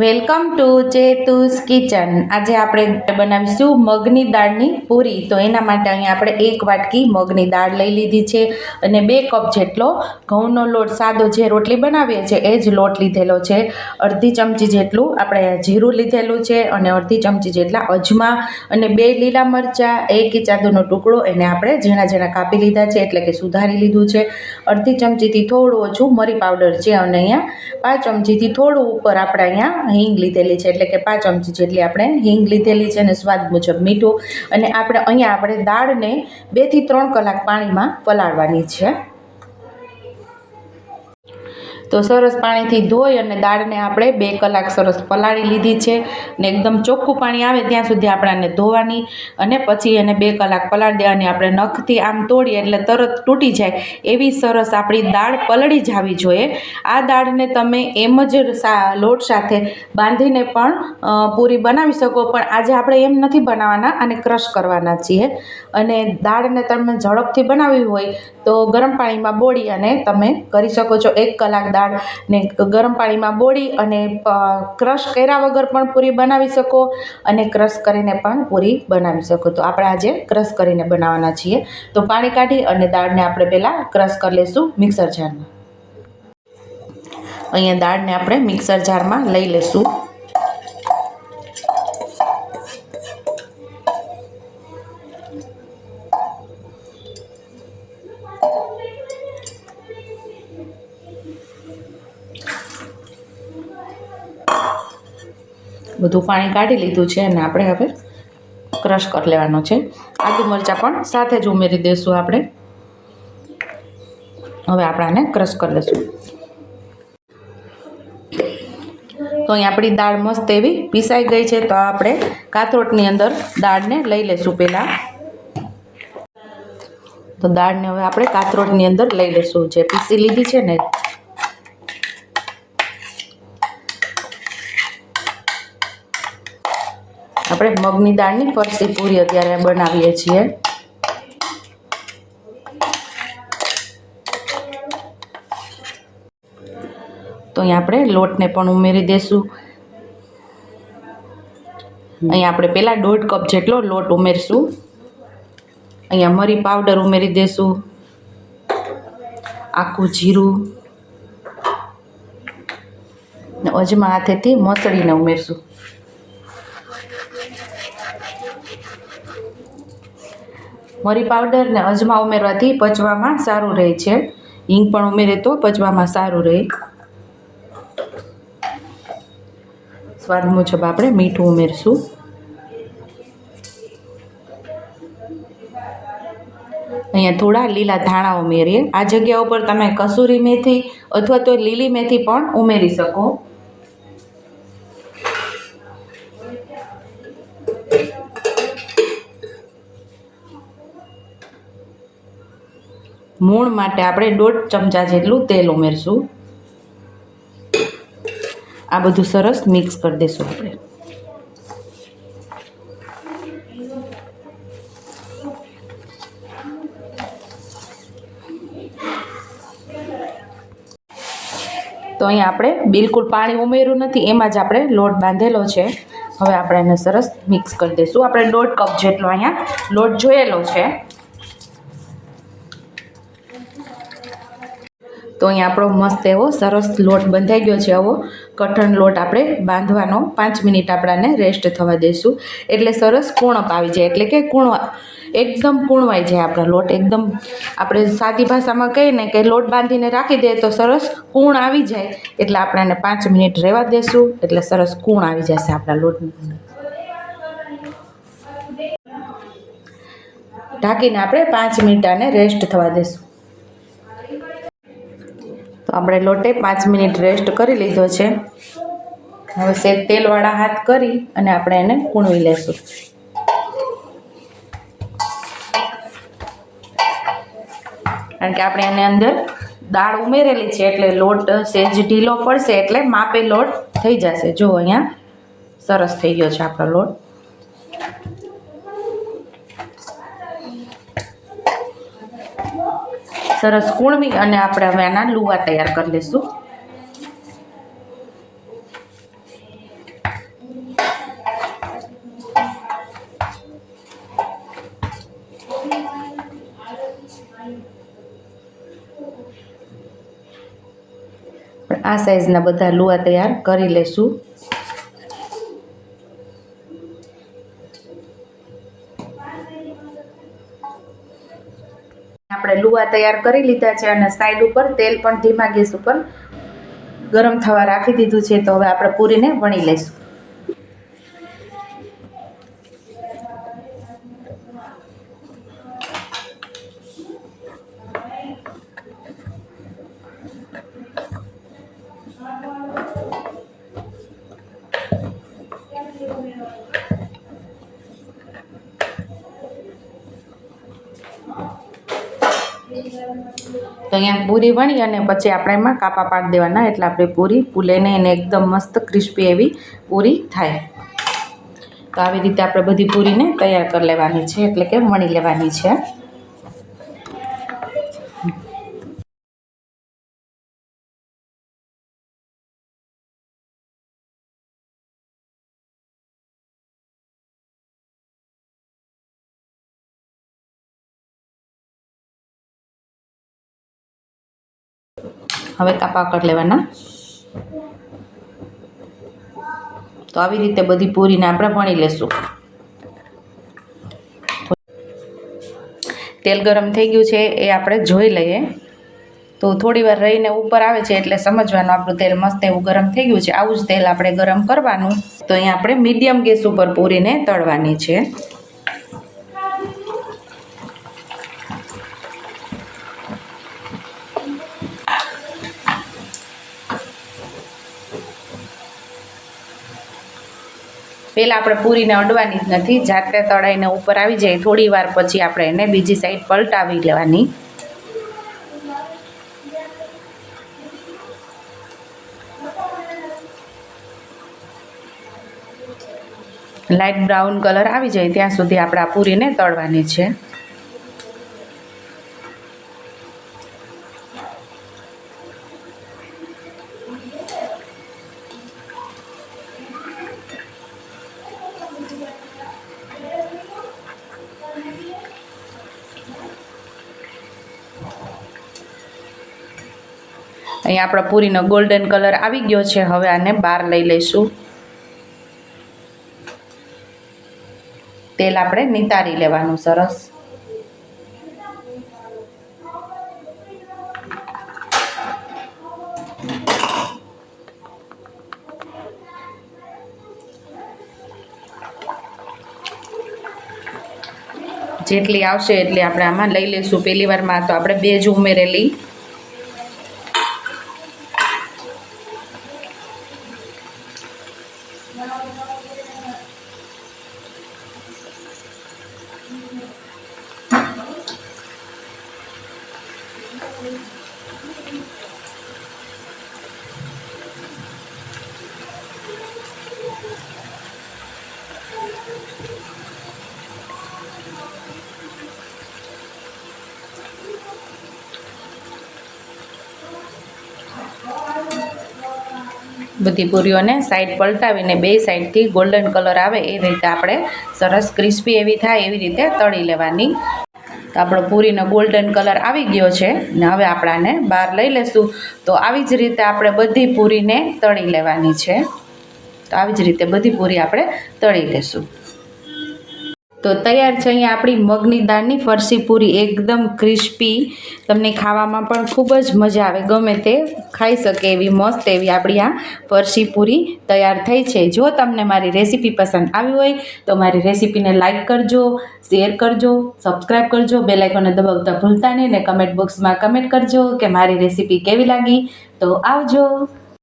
Welcome to ચેતુસ kitchen. આજે આપણે બનાવીશું મગની દાળની પૂરી. તો એના માટે અહીંયા આપણે એક વાટકી મગની દાળ લઈ લીધી છે અને બે કપ જેટલો ઘઉંનો લોટ સાદો જે રોટલી બનાવીએ છીએ એ જ લોટ લીધેલો છે. અડધી ચમચી જેટલું આપણે જીરું લીધેલું છે અને અડધી ચમચી જેટલા અજમા અને બે લીલા મરચાં, એક ઇચાદુનો ટુકડો એને આપણે ઝીણા ઝીણા કાપી લીધા છે એટલે કે સુધારી લીધું છે. અડધી ચમચીથી થોડું ઓછું મરી પાવડર છે અને અહીંયા પાંચ ચમચીથી થોડું ઉપર આપણે અહીંયા હિંગ લીધેલી છે, એટલે કે પાંચ ચમચી જેટલી આપણે હિંગ લીધેલી છે અને સ્વાદ મુજબ મીઠું. અને આપણે અહીંયા આપણે દાળને બેથી ત્રણ કલાક પાણીમાં પલાળવાની છે. તો સરસ પાણીથી ધોઈ અને દાળને આપણે બે કલાક સરસ પલાળી લીધી છે ને એકદમ ચોખ્ખું પાણી આવે ત્યાં સુધી આપણે ધોવાની અને પછી એને બે કલાક પલાળી દેવાની આપણે નખથી આમ તોડીએ એટલે તરત તૂટી જાય એવી સરસ આપણી દાળ પલળી જવી જોઈએ. આ દાળને તમે એમ જ લોટ સાથે બાંધીને પણ પૂરી બનાવી શકો, પણ આજે આપણે એમ નથી બનાવવાના અને ક્રશ કરવાના છીએ. અને દાળને તમે ઝડપથી બનાવવી હોય તો ગરમ પાણીમાં બોળી અને તમે કરી શકો છો એક કલાક દાળને ગરમ પાણીમાં બોળી અને ક્રશ કર્યા વગર પણ પૂરી બનાવી શકો અને ક્રશ કરીને પણ પૂરી બનાવી શકો. તો આપણે આજે ક્રશ કરીને બનાવવાના છીએ. તો પાણી કાઢી અને દાળને આપણે પહેલાં ક્રશ કરી લઈશું મિક્સર જારમાં. અહીંયા દાળને આપણે મિક્સર જારમાં લઈ લઈશું. બધું પાણી કાઢી લીધું છે અને આપણે હવે ક્રશ કરી લેવાનો છે. આદુ મરચાં પણ સાથે જ ઉમેરી દઈશું આપણે. હવે આપણે આને ક્રશ કરી લઈશું તો અહીં આપણી દાળ મસ્ત એવી પીસાઈ ગઈ છે, તો આપણે કાથરોટની અંદર દાળને લઈ લઈશું પહેલાં. તો દાળને હવે આપણે કાથરોટની અંદર લઈ લઈશું જે પીસી લીધી છે ને આપણે મગની દાળની ફરસી પૂરી અત્યારે બનાવીએ છીએ. તો અહીં આપણે લોટને પણ ઉમેરી દઈશું અહીંયા આપણે પહેલાં દોઢ કપ જેટલો લોટ ઉમેરશું. અહીંયા મરી પાવડર ઉમેરી દઈશું આખું જીરું. અજમા હાથેથી મસળીને ઉમેરશું. મરી પાવડર ને અજમા ઉમેરવાથી પચવામાં સારું રહે છે. હિંગ પણ ઉમેરે તો પચવામાં સારું રહે. સ્વાદ મુજબ આપણે મીઠું ઉમેરશું. અહીંયા થોડા લીલા ધાણા ઉમેરીએ. આ જગ્યા ઉપર તમે કસૂરી મેથી અથવા તો લીલી મેથી પણ ઉમેરી શકો. મૂણ માટે આપણે દોઢ ચમચા જેટલું તેલ ઉમેરશું. આ બધું સરસ મિક્સ કરી દઈશું આપણે. તો અહીં આપણે બિલકુલ પાણી ઉમેર્યું નથી, એમાં જ આપણે લોટ બાંધેલો છે. હવે આપણે એને સરસ મિક્સ કરી દઈશું આપણે દોઢ કપ જેટલો અહીંયા લોટ જોયેલો છે. તો અહીં આપણો મસ્ત એવો સરસ લોટ બંધાઈ ગયો છે આવો. કઠણ લોટ આપણે બાંધવાનો. પાંચ મિનિટ આપણાને રેસ્ટ થવા દઈશું એટલે સરસ કૂણપ આવી જાય. એટલે કે કૂણવા એકદમ કૂણવાઈ જાય આપણા લોટ. એકદમ આપણે સાદી ભાષામાં કહીએ કે લોટ બાંધીને રાખી દઈએ તો સરસ કૂણ આવી જાય. એટલે આપણે પાંચ મિનિટ રહેવા દેશું. એટલે સરસ કૂણ આવી જશે આપણા લોટની ઢાંકીને આપણે પાંચ મિનિટ આને રેસ્ટ થવા દઈશું તો આપણે લોટે પાંચ મિનિટ રેસ્ટ કરી લીધો છે. હવે સેજ તેલવાળા હાથ કરી અને આપણે એને કૂણવી લેશું. કારણ કે આપણે એની અંદર દાળ ઉમેરેલી છે એટલે લોટ સેજ ઢીલો પડશે એટલે માપે લોટ થઈ જશે. જો અહીંયા સરસ થઈ ગયો છે આપણો લોટ. સરસ કૂણવી અને આપણે હવે આના લુવા તૈયાર કરી લઈશું આ સાઈઝના બધા લુવા તૈયાર કરી લેશું. લુવા તૈયાર કરી લીધા છે અને સાઈડ ઉપર તેલ પણ ધીમા ગેસ ઉપર ગરમ થવા રાખી દીધું છે. તો હવે આપણે પૂરીને વણી લઈશું. તો અહીંયા પૂરી વણી અને પછી આપણે એમાં કાપા પાડી દેવાના. એટલે આપણે પૂરી ફૂલેને એને એકદમ મસ્ત ક્રિસ્પી એવી પૂરી થાય. તો આવી રીતે આપણે બધી પૂરીને તૈયાર કરી લેવાની છે. એટલે કે વણી લેવાની છે. હવે કાપા કરી લેવાના. તો આવી રીતે બધી પૂરીને આપણે ભણી લેશું. તેલ ગરમ થઈ ગયું છે, એ આપણે જોઈ લઈએ. તો થોડી વાર રહીને ઉપર આવે છે એટલે સમજવાનું આપણું તેલ મસ્ત એવું ગરમ થઈ ગયું છે. આવું જ તેલ આપણે ગરમ કરવાનું. તો અહીંયા આપણે મીડિયમ ગેસ ઉપર પૂરીને તળવાની છે. પહેલાં આપણે પૂરીને અડવાની જ નથી. જાતે તળાઈને ઉપર આવી જાય, થોડી વાર પછી આપણે એને બીજી સાઈડ પલટાવી લેવાની. લાઇટ બ્રાઉન કલર આવી જાય, ત્યાં સુધી આપણે આ પૂરીને તળવાની છે. અહીંયા આપણા પૂરીનો ગોલ્ડન કલર આવી ગયો છે. હવે આને બહાર લઈ લઈશું. તેલ આપણે નિતારી લેવાનું સરસ. જેટલી આવશે એટલી આપણે આમાં લઈ લઈશું. પહેલી વારમાં તો આપણે બે જ ઉમેરેલી. બધી પૂરીઓને સાઈડ પલટાવીને બે સાઈડથી ગોલ્ડન કલર આવે એ રીતે આપણે સરસ ક્રિસ્પી એવી થાય એવી રીતે તળી લેવાની. તો આપણો પૂરીનો ગોલ્ડન કલર આવી ગયો છે ને હવે આપણાને બહાર લઈ લેશું. તો આવી જ રીતે આપણે બધી પૂરીને તળી લેવાની છે. તો આવી જ રીતે બધી પૂરી આપણે તળી લેશું. તો તૈયાર છે અહીંયા આપણી મગની દાળની ફરસી પૂરી એકદમ ક્રિસ્પી તમને ખાવામાં પણ ખૂબ જ મજા આવે, ગમે તે ખાઈ શકે એવી મસ્ત એવી આપણી આ ફરસી પૂરી તૈયાર થઈ છે. જો તમને મારી રેસીપી પસંદ આવી હોય તો મારી રેસીપીને લાઇક કરજો, શેર કરજો સબસ્ક્રાઈબ કરજો બેલાઇકોને દબાવતા ભૂલતા નહીં ને કમેન્ટ બોક્સમાં કમેન્ટ કરજો કે મારી રેસીપી કેવી લાગી. તો આવજો.